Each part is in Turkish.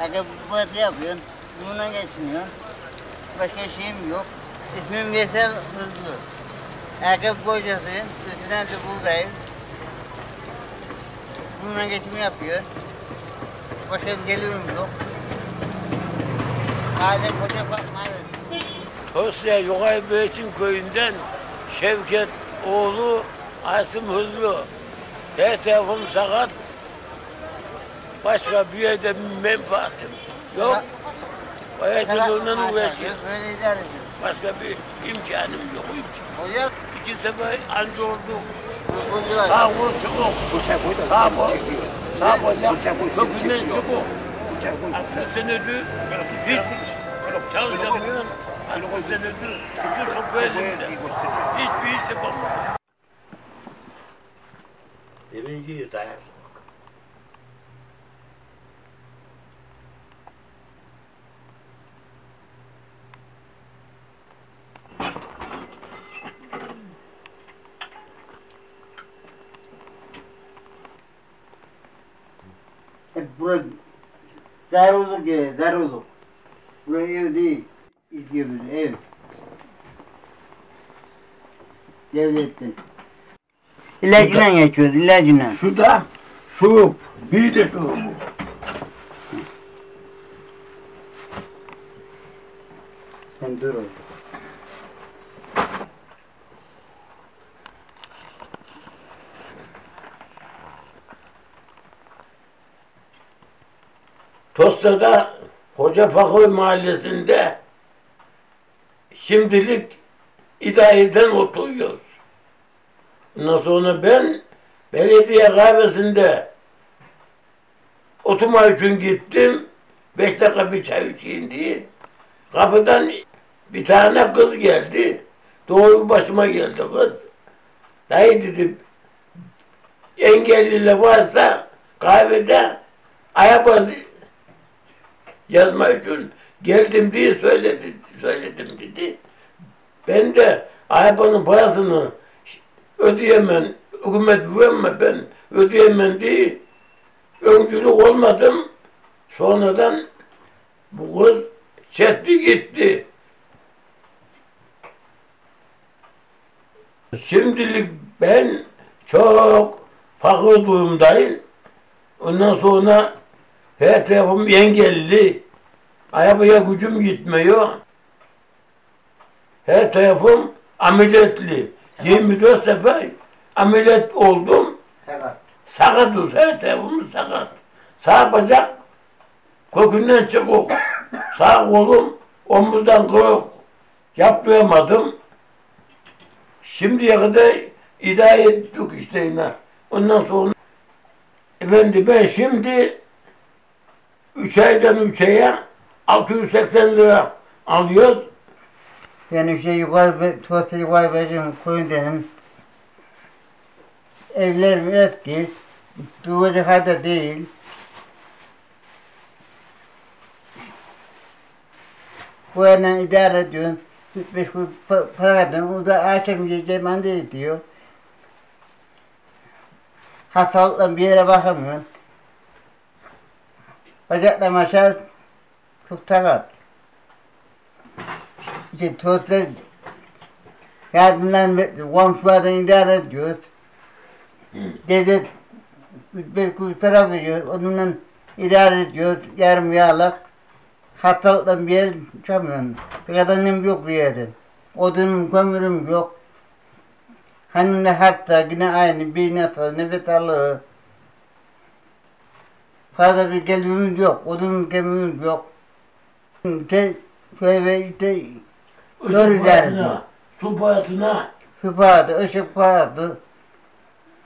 Aga bu batı yapıyorsun. Bununla geçiniyorsun. Başka şeyim yok. İsmim Veysel Hızlı. Erkek kocasıyım. Üstünden de buradayım. Bununla geçim yapıyor. Başka gelirim yok. Madem koca bakmadı. Tosya Yogay Beytin köyünden Şevket oğlu Asım Hızlı. Her tarafım sakat. Başka bir yerde menfaatim yok. Hayatımla uğraşıyorum. Böyle idare. Başka bir imkanım yok. hiç. Hocam, İki sefer anca oldu. Sağ kol çubuk. Sağ kol. Sağ bacak. Kökünden çubuk. 60 senedir hiç çalışamıyorum. 60 senedir şu sopa elimde. Hiçbir iş yapamadım. Birinci yutayım. Hep burası daruluk yeri, daruluk. Burası ev değil. İstiyoruz ev. Devletten. İlacıyla geçiyoruz, ilacıyla. Şu da soğuk. Bir de soğuk. Sen dur orada. Tosya'da Hoca Fakir Mahallesi'nde şimdilik idareden oturuyoruz. Ondan sonra ben belediye kahvesinde oturma için gittim. Beş dakika bir çay içeyim diye. Kapıdan bir tane kız geldi. Doğru başıma geldi kız. Dayı dedim engelliler varsa kahvede ayakkabı yazma için geldim diye söyledi, söyledim dedi. Ben de arabanın parasını ödeyemem, hükümet güvenme ben ödeyemem diye öncülük olmadım. Sonradan bu kız çekti gitti. Şimdilik ben çok fakir durumdayım. Ondan sonra her tarafım engelli. Arabaya gücüm gitmiyor. Her tarafım ameliyatlı. 24 sefer ameliyat oldum. Fakat Sakatız her tarafımız sakat. Sağ bacak kökünden çıkık. Sağ kolum omuzdan kırık. Yaptıramadım. Şimdiye kadar idare ettik işte yine. Ondan sonra efendi ben şimdi üç aydan üç aya 680 lira alıyoruz. ben işte yukarı, tuvalete yukarı vereceğim koyun dedim. Evlerim eski. Duvacak halde değil. Bu yerden idare ediyorsun. 45 kuruş pa- para kazanıyorum. O da akşam yiyeceğim anda diyor. Hastalıkla bir yere bakamıyorsun. Bacaklarım aşağı çok takat. İşte tuvaletler yardımdan. Komşulardan idare ediyoruz. Devlet 45 kuruş para veriyor. Onunla idare ediyoruz. Yarım yağlak. Hastalıktan bir yer çıkamıyorum. Bir kadanım yok bir yerde. Odunum, kömürüm yok. Hanımla hatta yine aynı bir nefes, nefes alığı. Fazla bir gelirimiz yok. Odunum, kömürüm yok. İşte şöyle işte derdi. parasına, su parasına, su parası, ışık parası,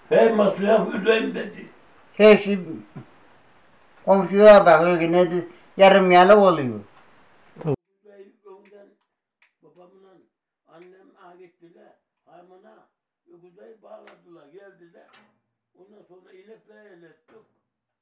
her masraf üzerindeydi. her şey komşuya bakıyor yine de yarım yalı oluyor. Babamla annem ağa gittiler. Haymana öküzleri bağladılar, geldiler. Ondan sonra inekleri elettik.